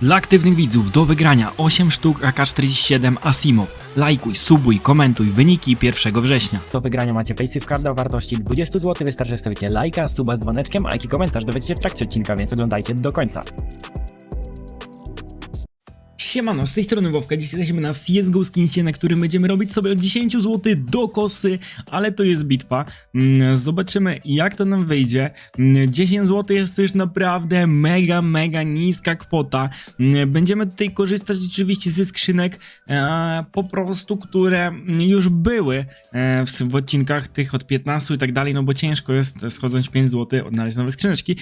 Dla aktywnych widzów do wygrania 8 sztuk AK-47 Asimov. Lajkuj, subuj, komentuj wyniki 1 września. Do wygrania macie Paysafe Carda o wartości 20 zł. Wystarczy, stawicie lajka, suba z dzwoneczkiem, a jaki komentarz dowiecie się w trakcie odcinka, więc oglądajcie do końca. Siemano, z tej strony Wowka, dzisiaj jesteśmy na CSGO Skinsie, na którym będziemy robić sobie od 10 zł do kosy, ale to jest bitwa. Mm, Zobaczymy jak to nam wyjdzie. Mm, 10 zł jest to już naprawdę mega, mega niska kwota. Mm, Będziemy tutaj korzystać oczywiście ze skrzynek e, po prostu, które już były e, w, odcinkach tych od 15 i tak dalej, no bo ciężko jest schodząc 5 zł odnaleźć nowe skrzyneczki,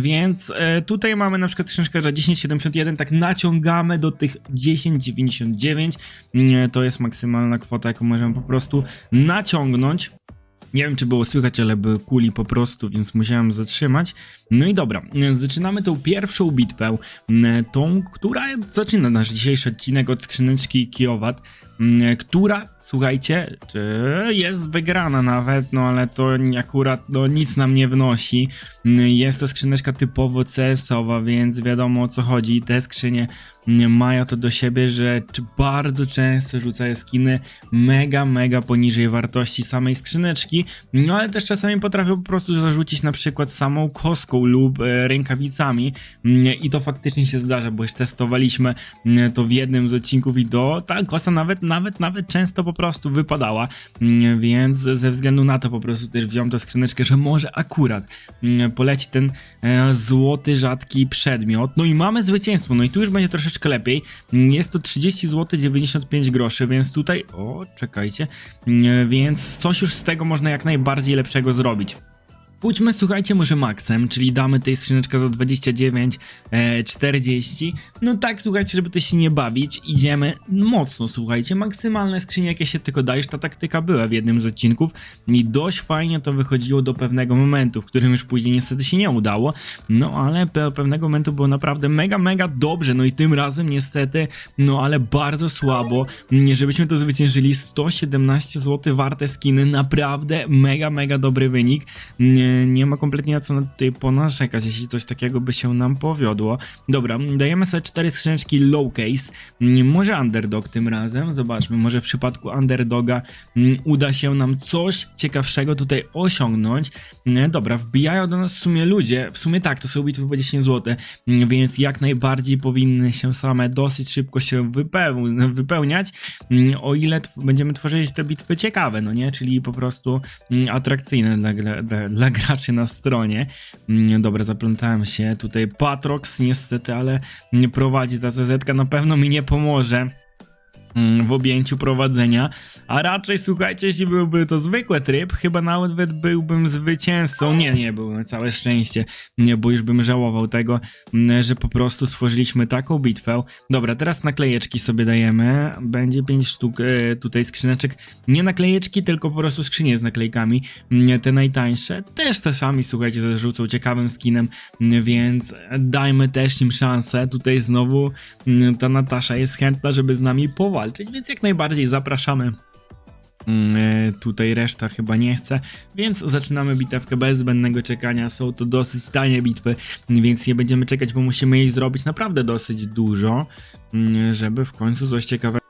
więc e, tutaj mamy na przykład skrzyneczkę za 10,71, tak naciągamy do tych 10,99, Nie, to jest maksymalna kwota, jaką możemy po prostu naciągnąć. Nie wiem, czy było słychać, ale były kuli po prostu, więc musiałem zatrzymać. No i dobra, zaczynamy tą pierwszą bitwę, tą, która zaczyna nasz dzisiejszy odcinek od skrzyneczki Kijowat, która, słuchajcie, jest wygrana nawet, no ale to akurat no, nic nam nie wnosi. Jest to skrzyneczka typowo CS-owa, więc wiadomo o co chodzi. Te skrzynie mają to do siebie, że bardzo często rzucają skiny mega, mega poniżej wartości samej skrzyneczki, no ale też czasami potrafią po prostu zarzucić na przykład samą kostką lub e, rękawicami. Mm, i to faktycznie się zdarza, bo już testowaliśmy mm, to w jednym z odcinków i to ta kosa nawet, nawet, nawet często po prostu wypadała, Mm, więc ze względu na to po prostu też wziąłem tę skrzyneczkę, że może akurat poleci ten e, złoty, rzadki przedmiot, no i mamy zwycięstwo, no i tu już będzie troszeczkę lepiej, jest to 30 zł 95 groszy, więc tutaj, o czekajcie, więc coś już z tego można jak najbardziej lepszego zrobić. Pójdźmy, słuchajcie, może maksem, czyli damy tej skrzyneczkę za 29, e, 40. No tak, słuchajcie, żeby to się nie bawić, idziemy mocno, słuchajcie. Maksymalne skrzynie, jakie się tylko dajesz, ta taktyka była w jednym z odcinków i dość fajnie to wychodziło do pewnego momentu, w którym już później niestety się nie udało. No ale do pewnego momentu było naprawdę mega, mega dobrze. No i tym razem niestety, no ale bardzo słabo, żebyśmy to zwyciężyli. 117 zł warte skiny, naprawdę mega, mega dobry wynik. Nie, nie ma kompletnie na co na tutaj ponarzekać, jeśli coś takiego by się nam powiodło. Dobra, dajemy sobie cztery skrzyneczki low case, Mm, może underdog tym razem, zobaczmy, może w przypadku underdoga mm, uda się nam coś ciekawszego tutaj osiągnąć. Nie, Dobra, wbijają do nas w sumie ludzie, w sumie tak, to są bitwy po 10 zł, mm, więc jak najbardziej powinny się same dosyć szybko się wypeł wypełniać, mm, o ile będziemy tworzyć te bitwy ciekawe, no nie, czyli po prostu mm, atrakcyjne dla, dla, dla graczy na stronie. Mm, Dobra, zaplątałem się. Tutaj Patrox niestety, ale nie prowadzi ta CZ na pewno mi nie pomoże w objęciu prowadzenia, a raczej słuchajcie, jeśli byłby to zwykły tryb, chyba nawet byłbym zwycięzcą. Nie, nie byłem, całe szczęście, nie, bo już bym żałował tego, mm, że po prostu stworzyliśmy taką bitwę. Dobra, teraz naklejeczki sobie dajemy, będzie 5 sztuk e, tutaj skrzyneczek, nie naklejeczki, tylko po prostu skrzynie z naklejkami, Mm, te najtańsze, też czasami słuchajcie, zarzucą ciekawym skinem, mm, więc dajmy też im szansę, tutaj znowu mm, ta Natasza jest chętna, żeby z nami powalczyć, więc jak najbardziej zapraszamy. Mm, e, Tutaj reszta chyba nie chce, więc zaczynamy bitewkę bez zbędnego czekania. Są to dosyć tanie bitwy, więc nie będziemy czekać, bo musimy jej zrobić naprawdę dosyć dużo, mm, żeby w końcu coś ciekawego.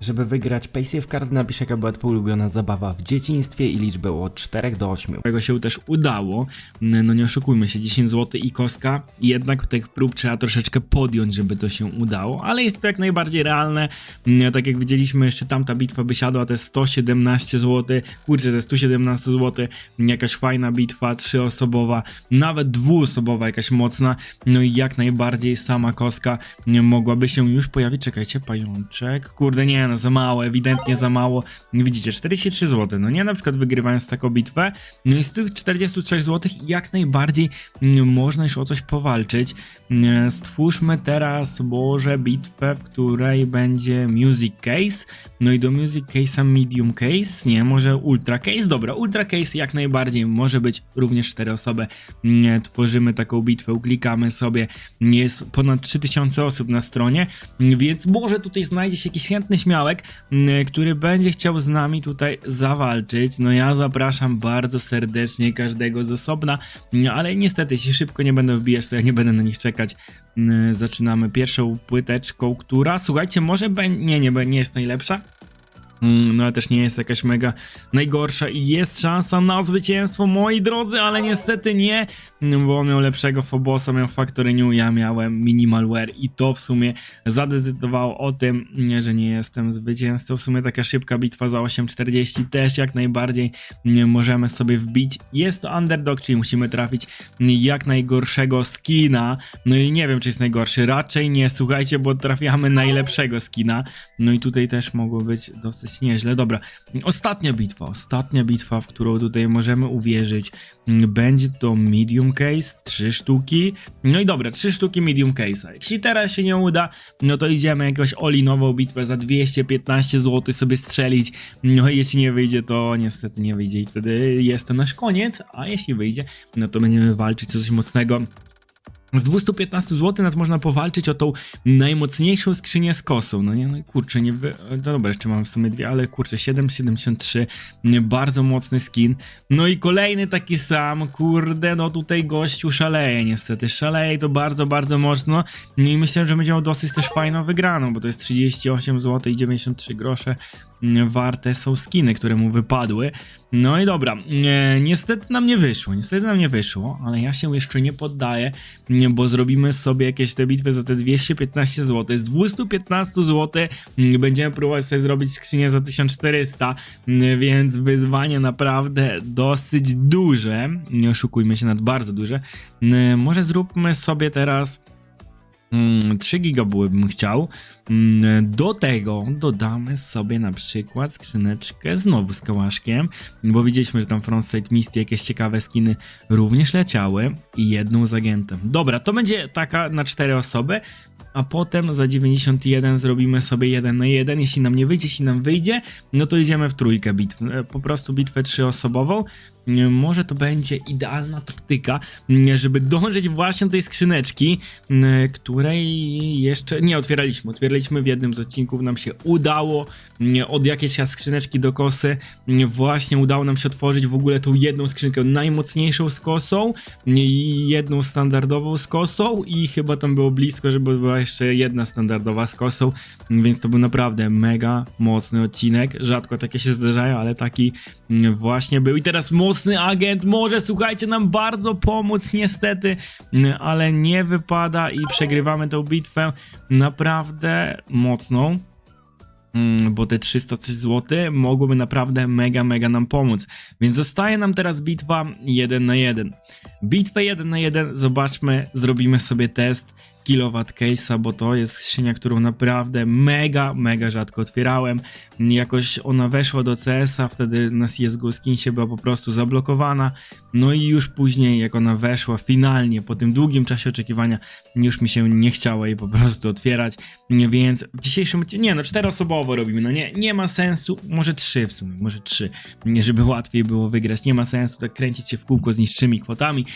Żeby wygrać Paysafe Card napisz jaka była twoja ulubiona zabawa w dzieciństwie i liczbę od 4 do 8. Tego się też udało. No nie oszukujmy się, 10 zł i koska. Jednak tych prób trzeba troszeczkę podjąć, żeby to się udało, ale jest to jak najbardziej realne. Mm, Tak jak widzieliśmy, jeszcze tamta bitwa by siadła, te 117 zł. Kurczę, te 117 zł. Jakaś fajna bitwa, trzyosobowa, nawet dwuosobowa, jakaś mocna. No i jak najbardziej sama koska mogłaby się już pojawić. Czekajcie, pajączek. Kurde, nie, no za mało, ewidentnie za mało. Widzicie, 43 zł. No nie, na przykład wygrywając taką bitwę. No i z tych 43 zł jak najbardziej mm, można już o coś powalczyć. Mm, Stwórzmy teraz może bitwę, w której będzie Music Case. No i do Music Case'a Medium Case, nie, może Ultra Case. Dobra, Ultra Case jak najbardziej może być również 4 osoby. Mm, Tworzymy taką bitwę, klikamy sobie. Jest ponad 3000 osób na stronie, więc może tutaj znajdzie się jakiś chętny śmiały. Kanałek, m, który będzie chciał z nami tutaj zawalczyć. No ja zapraszam bardzo serdecznie każdego z osobna, ale niestety, jeśli szybko nie będę wbijać, to ja nie będę na nich czekać. Zaczynamy pierwszą płyteczką, która, słuchajcie, może będzie, nie, nie, nie jest najlepsza, No ale też nie jest jakaś mega najgorsza i jest szansa na zwycięstwo, moi drodzy, ale niestety nie, mm, bo on miał lepszego Fobosa, miał Factory New, ja miałem Minimalware i to w sumie zadecydowało o tym, nie, że nie jestem zwycięzcą. W sumie taka szybka bitwa za 8.40 też jak najbardziej możemy sobie wbić. Jest to underdog, czyli musimy trafić jak najgorszego skina. No i nie wiem, czy jest najgorszy. Raczej nie, słuchajcie, bo trafiamy najlepszego skina. No i tutaj też mogło być dosyć nieźle. Dobra, ostatnia bitwa, ostatnia bitwa, w którą tutaj możemy uwierzyć. Będzie to medium case, trzy sztuki. No i dobra, trzy sztuki medium case'a. Jeśli teraz się nie uda, no to idziemy jakąś olinową bitwę za 215 zł sobie strzelić. No i jeśli nie wyjdzie, to niestety nie wyjdzie i wtedy jest to nasz koniec, a jeśli wyjdzie, no to będziemy walczyć o coś mocnego. Z 215 zł nawet można powalczyć o tą najmocniejszą skrzynię z kosą. No nie, no kurczę, nie wy... no dobra, jeszcze mam w sumie dwie, ale kurczę, 7,73, nie, bardzo mocny skin. No i kolejny taki sam, kurde, no tutaj gościu szaleje niestety, szaleje to bardzo, bardzo mocno. No i myślę, że będzie miał dosyć też fajną wygraną, bo to jest 38 zł i 93 grosze mm, warte są skiny, które mu wypadły. No i dobra, nie, niestety nam nie wyszło, niestety nam nie wyszło, ale ja się jeszcze nie poddaję, bo zrobimy sobie jakieś te bitwy za te 215 zł. Z 215 zł mm, będziemy próbować sobie zrobić skrzynię za 1400, mm, więc wyzwanie naprawdę dosyć duże, nie oszukujmy się, nad bardzo duże. Mm, Może zróbmy sobie teraz 3 gigabuły bym chciał. Mm, Do tego dodamy sobie na przykład skrzyneczkę znowu z kałaszkiem, bo widzieliśmy, że tam Frontside Misty jakieś ciekawe skiny również leciały i jedną z agentem. Dobra, to będzie taka na 4 osoby, a potem za 91 zrobimy sobie 1 na 1. Jeśli nam nie wyjdzie, jeśli nam wyjdzie, no to idziemy w trójkę bitw. E, Po prostu bitwę trzyosobową. Może to będzie idealna taktyka, żeby dążyć właśnie do tej skrzyneczki, której jeszcze nie otwieraliśmy. Otwieraliśmy w jednym z odcinków, nam się udało od jakiejś skrzyneczki do kosy. Właśnie udało nam się otworzyć w ogóle tą jedną skrzynkę, najmocniejszą z kosą i jedną standardową z kosą i chyba tam było blisko, żeby była jeszcze jedna standardowa z kosą, więc to był naprawdę mega mocny odcinek. Rzadko takie się zdarzają, ale taki właśnie był. I teraz mocny agent może, słuchajcie, nam bardzo pomóc niestety, ale nie wypada i przegrywamy tę bitwę naprawdę mocną. Mm, bo te 300 coś złote mogłyby naprawdę mega, mega nam pomóc. Więc zostaje nam teraz bitwa 1 na 1. Bitwę 1 na 1, zobaczmy, zrobimy sobie test kilowatt case'a, bo to jest skrzynia, którą naprawdę mega, mega rzadko otwierałem. Jakoś ona weszła do CS-a, wtedy na CSGO Skinsie była po prostu zablokowana. No i już później, jak ona weszła finalnie, po tym długim czasie oczekiwania, już mi się nie chciało jej po prostu otwierać. Więc w dzisiejszym nie no, czteroosobowo robimy, no nie, nie ma sensu, może trzy w sumie, może trzy, żeby łatwiej było wygrać, nie ma sensu tak kręcić się w kółko z niższymi kwotami,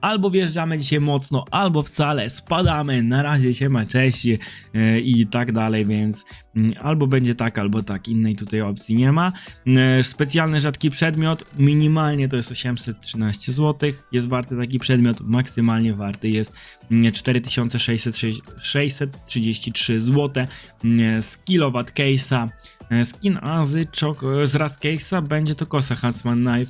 albo wjeżdżamy dzisiaj mocno, albo wcale spadamy, na razie się ma cześć yy, i tak dalej, więc mm, albo będzie tak, albo tak, innej tutaj opcji nie ma. Yy, Specjalny rzadki przedmiot, minimalnie to jest 813 zł, jest warty taki przedmiot, maksymalnie warty jest mm, 4633 zł mm, z kilowatt case'a. E, Skin Azy Chok z Rust Case'a będzie to kosa Huntsman Knife mm,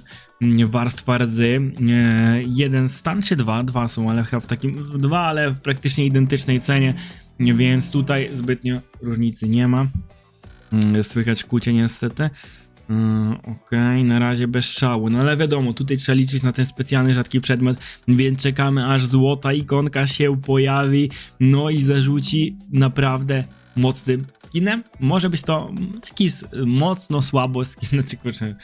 warstwa rdzy. E, Jeden stan czy dwa? Dwa są, ale chyba w takim. Dwa, ale w praktycznie identycznej cenie, więc tutaj zbytnio różnicy nie ma. Mm, Słychać kucie niestety. Mm, Okej, na razie bez szału. No ale wiadomo, tutaj trzeba liczyć na ten specjalny rzadki przedmiot, więc czekamy aż złota ikonka się pojawi, no i zarzuci naprawdę mocnym skinem. Może być to taki mocno słabo skin, znaczy kurczę, e,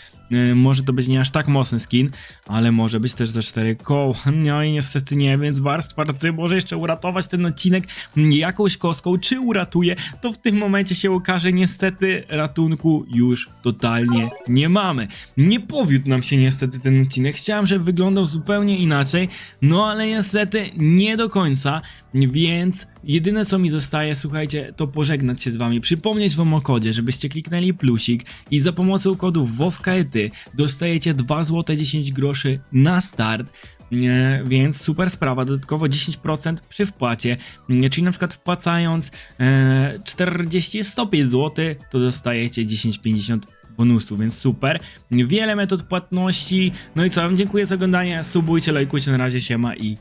może to być nie aż tak mocny skin, ale może być też za 4 koł. No i niestety nie, więc warstwa rdzy może jeszcze uratować ten odcinek jakąś kostką, czy uratuje, to w tym momencie się okaże, niestety ratunku już totalnie nie mamy. Nie powiódł nam się niestety ten odcinek, chciałem, żeby wyglądał zupełnie inaczej, no ale niestety nie do końca, więc jedyne co mi zostaje, słuchajcie, to pożegnać się z wami, przypomnieć wam o kodzie, żebyście kliknęli plusik i za pomocą kodu WOWKETY dostajecie 2 zł 10 groszy na start, więc super sprawa, dodatkowo 10% przy wpłacie, czyli na przykład wpłacając e, 40 105 zł, to dostajecie 10,50 bonusu, więc super. Wiele metod płatności, no i co, wam dziękuję za oglądanie, subujcie, lajkujcie, na razie siema i